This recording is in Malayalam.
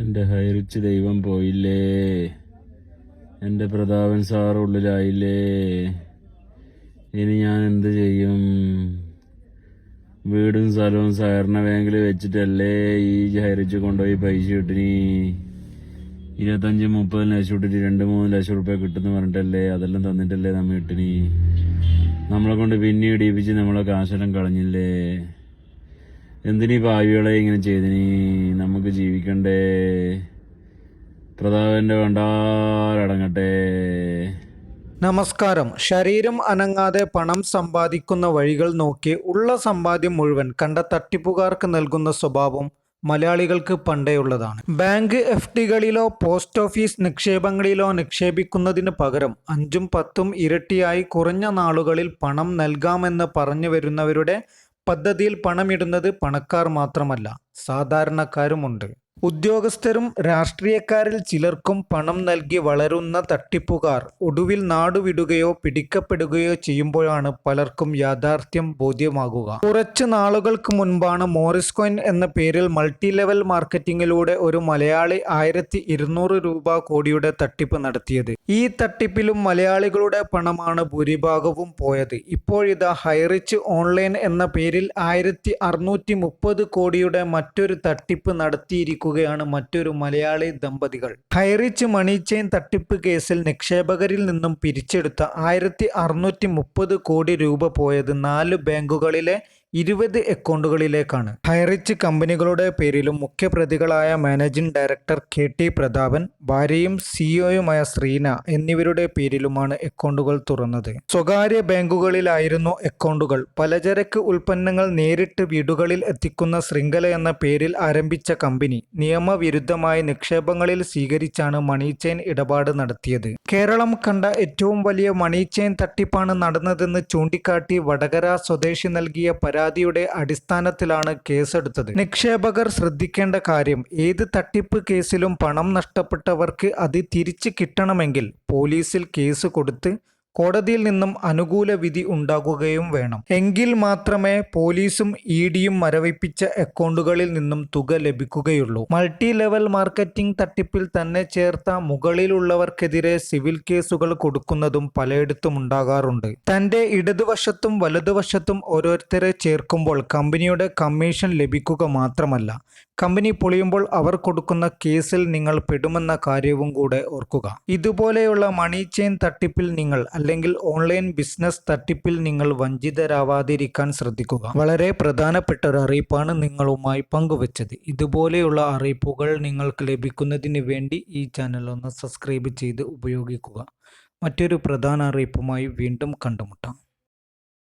എന്റെ ഹൈറിച്ച് ദൈവം പോയില്ലേ? എന്റെ പ്രതാപൻ സാർ ഉള്ളിലായില്ലേ? ഇനി ഞാൻ എന്ത് ചെയ്യും? വീടും സ്ഥലവും സഹകരണ ബാങ്കിൽ വെച്ചിട്ടല്ലേ ഈ ഹൈറിച്ച് കൊണ്ടുപോയി പൈസ കിട്ടിനി ഇരുപത്തഞ്ച് മുപ്പത് ലക്ഷം ഇട്ടിട്ട് രണ്ട് മൂന്ന് ലക്ഷം റുപ്യ കിട്ടുന്ന പറഞ്ഞിട്ടല്ലേ അതെല്ലാം തന്നിട്ടല്ലേ നമ്മൾ കിട്ടിനി നമ്മളെ കൊണ്ട് പിന്നെ ഇടിയിപ്പിച്ച് നമ്മളെ കാശെല്ലാം കളഞ്ഞില്ലേ? എന്തിനീ ഭാവികളെ ഇങ്ങനെ ചെയ്തിനി? നമുക്ക് ജീവിക്കണ്ടേ. പ്രതാപന്റെ വേണ്ടാരടങ്ങട്ടെ നമസ്കാരം. ശരീരം അനങ്ങാതെ പണം സമ്പാദിക്കുന്ന വഴികൾ നോക്കി ഉള്ള സമ്പാദ്യം മുഴുവൻ കണ്ട തട്ടിപ്പുകാർക്ക് നൽകുന്ന സ്വഭാവം മലയാളികൾക്ക് പണ്ടേയുള്ളതാണ് ബാങ്ക് എഫ് ഡികളിലോ പോസ്റ്റ് ഓഫീസ് നിക്ഷേപങ്ങളിലോ നിക്ഷേപിക്കുന്നതിന് പകരം അഞ്ചും പത്തും ഇരട്ടിയായി കുറഞ്ഞ നാളുകളിൽ പണം നൽകാമെന്ന് പറഞ്ഞു വരുന്നവരുടെ പദ്ധതിയിൽ പണമിടുന്നത് പണക്കാർ മാത്രമല്ല സാധാരണക്കാരുമുണ്ട് ഉദ്യോഗസ്ഥരും രാഷ്ട്രീയക്കാരിൽ ചിലർക്കും പണം നൽകി വളരുന്ന തട്ടിപ്പുകാർ ഒടുവിൽ നാടുവിടുകയോ പിടിക്കപ്പെടുകയോ ചെയ്യുമ്പോഴാണ് പലർക്കും യാഥാർത്ഥ്യം ബോധ്യമാകുക. കുറച്ച് നാളുകൾക്ക് മുൻപാണ് മോറിസ് കോയിൻ എന്ന പേരിൽ മൾട്ടി ലെവൽ മാർക്കറ്റിംഗിലൂടെ ഒരു മലയാളി ആയിരത്തി ഇരുന്നൂറ് രൂപ കോടിയുടെ തട്ടിപ്പ് നടത്തിയത്. ഈ തട്ടിപ്പിലും മലയാളികളുടെ പണമാണ് ഭൂരിഭാഗവും പോയത്. ഇപ്പോഴിതാ ഹൈറിച്ച് ഓൺലൈൻ എന്ന പേരിൽ ആയിരത്തി കോടിയുടെ മറ്റൊരു തട്ടിപ്പ് നടത്തിയിരിക്കുകയാണ് മറ്റൊരു മലയാളി ദമ്പതികൾ. ഹൈറിച്ച് മണി ചെയിൻ തട്ടിപ്പ് കേസിൽ നിക്ഷേപകരിൽ നിന്നും പിരിച്ചെടുത്ത ആയിരത്തി കോടി രൂപ പോയത് നാല് ബാങ്കുകളിലെ ഇരുപത് അക്കൗണ്ടുകളിലേക്കാണ്. ഹൈറിച്ച് കമ്പനികളുടെ പേരിലും മുഖ്യപ്രതികളായ managing director K T Prathapan ഭാര്യയും സിഇഒയുമായ ശ്രീന എന്നിവരുടെ പേരിലുമാണ് അക്കൗണ്ടുകൾ തുറന്നത്. സ്വകാര്യ ബാങ്കുകളിലായിരുന്നു അക്കൗണ്ടുകൾ. പലചരക്ക് ഉൽപ്പന്നങ്ങൾ നേരിട്ട് വീടുകളിൽ എത്തിക്കുന്ന ശൃംഖല എന്ന പേരിൽ ആരംഭിച്ച കമ്പനി നിയമവിരുദ്ധമായ നിക്ഷേപങ്ങളിൽ സ്വീകരിച്ചാണ് മണി ചെയിൻ ഇടപാട് നടത്തിയത്. കേരളം കണ്ട ഏറ്റവും വലിയ മണി ചെയിൻ തട്ടിപ്പാണ് നടന്നതെന്ന് ചൂണ്ടിക്കാട്ടി വടകര സ്വദേശി നൽകിയ പരാതിയുടെ അടിസ്ഥാനത്തിലാണ് കേസെടുത്തത്. നിക്ഷേപകർ ശ്രദ്ധിക്കേണ്ട കാര്യം ഏത് തട്ടിപ്പ് കേസിലും പണം നഷ്ടപ്പെട്ടവർക്ക് അത് തിരിച്ചു കിട്ടണമെങ്കിൽ പോലീസിൽ കേസ് കൊടുത്ത് കോടതിയിൽ നിന്നും അനുകൂല വിധി ഉണ്ടാകുകയും വേണം. എങ്കിൽ മാത്രമേ പോലീസും ഇ ഡിയും മരവിപ്പിച്ച അക്കൗണ്ടുകളിൽ നിന്നും തുക ലഭിക്കുകയുള്ളൂ. മൾട്ടി ലെവൽ മാർക്കറ്റിംഗ് തട്ടിപ്പിൽ തന്നെ ചേർത്ത മുകളിലുള്ളവർക്കെതിരെ സിവിൽ കേസുകൾ കൊടുക്കുന്നതും പലയിടത്തും ഉണ്ടാകാറുണ്ട്. തന്റെ ഇടതുവശത്തും വലതുവശത്തും ഓരോരുത്തരെ ചേർക്കുമ്പോൾ കമ്പനിയുടെ കമ്മീഷൻ ലഭിക്കുക മാത്രമല്ല കമ്പനി പൊളിയുമ്പോൾ അവർ കൊടുക്കുന്ന കേസിൽ നിങ്ങൾ പെടുമെന്ന കാര്യവും കൂടെ ഓർക്കുക. ഇതുപോലെയുള്ള മണി ചെയിൻ തട്ടിപ്പിൽ നിങ്ങൾ അല്ലെങ്കിൽ ഓൺലൈൻ ബിസിനസ് തട്ടിപ്പിൽ നിങ്ങൾ വഞ്ചിതരാവാതിരിക്കാൻ ശ്രദ്ധിക്കുക. വളരെ പ്രധാനപ്പെട്ട ഒരു അറിയിപ്പാണ് നിങ്ങളുമായി പങ്കുവച്ചത്. ഇതുപോലെയുള്ള അറിയിപ്പുകൾ നിങ്ങൾക്ക് ലഭിക്കുന്നതിന് വേണ്ടി ഈ ചാനൽ ഒന്ന് സബ്സ്ക്രൈബ് ചെയ്ത് ഉപയോഗിക്കുക. മറ്റൊരു പ്രധാന അറിയിപ്പുമായി വീണ്ടും കണ്ടുമുട്ടാം.